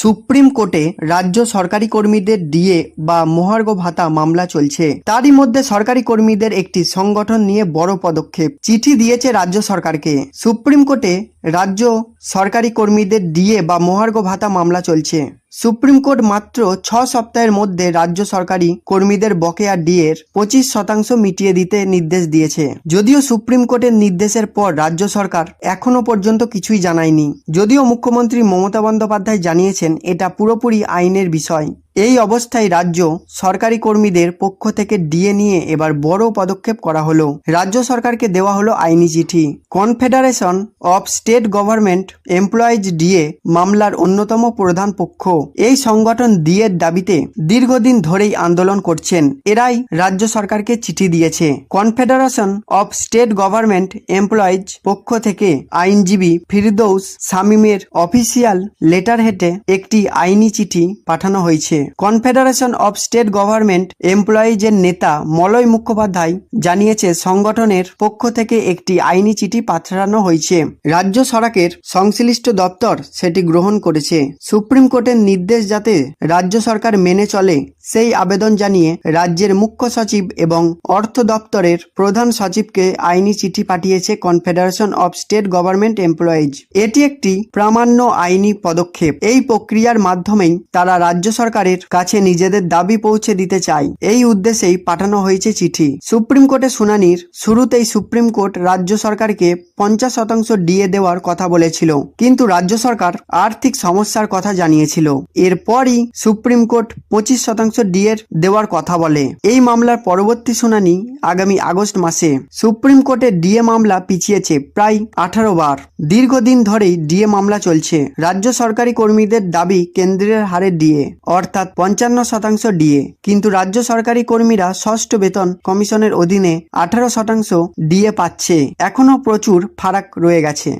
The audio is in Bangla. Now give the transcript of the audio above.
সুপ্রিম কোর্টে রাজ্য সরকারি কর্মীদের ডিএ বা মহার্ঘ ভাতা মামলা চলছে। তারই মধ্যে সরকারি কর্মীদের একটি সংগঠন নিয়ে বড় পদক্ষেপ। চিঠি দিয়েছে রাজ্য সরকারকে। সুপ্রিম কোর্টে রাজ্য সরকারি কর্মীদের ডিএ বা মহার্ঘ ভাতা মামলা চলছে। সুপ্রিম কোর্ট মাত্র ছ সপ্তাহের মধ্যে রাজ্য সরকারি কর্মীদের বকেয়া ডিএর পঁচিশ শতাংশ মিটিয়ে দিতে নির্দেশ দিয়েছে। যদিও সুপ্রিম কোর্টের নির্দেশের পর রাজ্য সরকার এখনও পর্যন্ত কিছুই জানায়নি। যদিও মুখ্যমন্ত্রী মমতা বন্দ্যোপাধ্যায় জানিয়েছেন, এটা পুরোপুরি আইনের বিষয়। এই অবস্থায় রাজ্য সরকারি কর্মীদের পক্ষ থেকে ডিএ নিয়ে এবার বড় পদক্ষেপ করা হলো। রাজ্য সরকারকে দেওয়া হলো আইনি চিঠি। Confederation of state government employees DA মামলার অন্যতম প্রধান পক্ষ। এই সংগঠন ডিএর দাবিতে দীর্ঘদিন ধরেই আন্দোলন করছেন। এরাই রাজ্য সরকারকে চিঠি দিয়েছে। Confederation of state government employees পক্ষ থেকে আইনজীবী ফিরদৌস শামীমের অফিসিয়াল লেটার হেটে একটি আইনি চিঠি পাঠানো হয়েছে। কনফেডারেশন অব স্টেট গভর্নমেন্ট এমপ্লয়িজের নেতা মলয় মুখোপাধ্যায় জানিয়েছে, সংগঠনের পক্ষ থেকে একটি আইনি চিঠি পাঠানো হয়েছে। রাজ্য সরকারের সংশ্লিষ্ট দপ্তর সেটি গ্রহণ করেছে। সুপ্রিম কোর্টের নির্দেশ যাতে রাজ্য সরকার মেনে চলে, সেই আবেদন জানিয়ে রাজ্যের মুখ্য সচিব এবং অর্থ দপ্তরের প্রধান সচিবকে আইনি চিঠি পাঠিয়েছে confederation of state government employees. এটি একটি প্রামাণ্য আইনি পদক্ষেপ। এই প্রক্রিয়ার মাধ্যমেই তারা রাজ্য সরকারের কাছে নিজেদের দাবি পৌঁছে দিতে চাই। এই উদ্দেশ্যেই পাঠানো হয়েছে চিঠি। সুপ্রিম কোর্টে শুনানির শুরুতেই সুপ্রিম কোর্ট রাজ্য সরকারকে পঞ্চাশ শতাংশ ডিএ দেওয়ার কথা বলেছিল। কিন্তু রাজ্য সরকার আর্থিক সমস্যার কথা জানিয়েছিল। এরপরই সুপ্রিম কোর্ট পঁচিশ শতাংশ ডিএর দেওয়ার কথা বলে। এই মামলার পরবর্তী শুনানি আগামী আগস্ট মাসে। সুপ্রিম কোর্টে ডিএ মামলা পিছিয়েছে প্রায় আঠারো বার। দীর্ঘদিন ধরেই ডিএ মামলা চলছে। রাজ্য সরকারি কর্মীদের দাবি কেন্দ্রের হারে ডিএ অর্থাৎ পঞ্চান্ন শতাংশ ডিএ। কিন্তু রাজ্য সরকারি কর্মীরা ষষ্ঠ বেতন কমিশনের অধীনে আঠারো শতাংশ ডিএ পাচ্ছে। এখনও প্রচুর ফারাক রয়ে গেছে।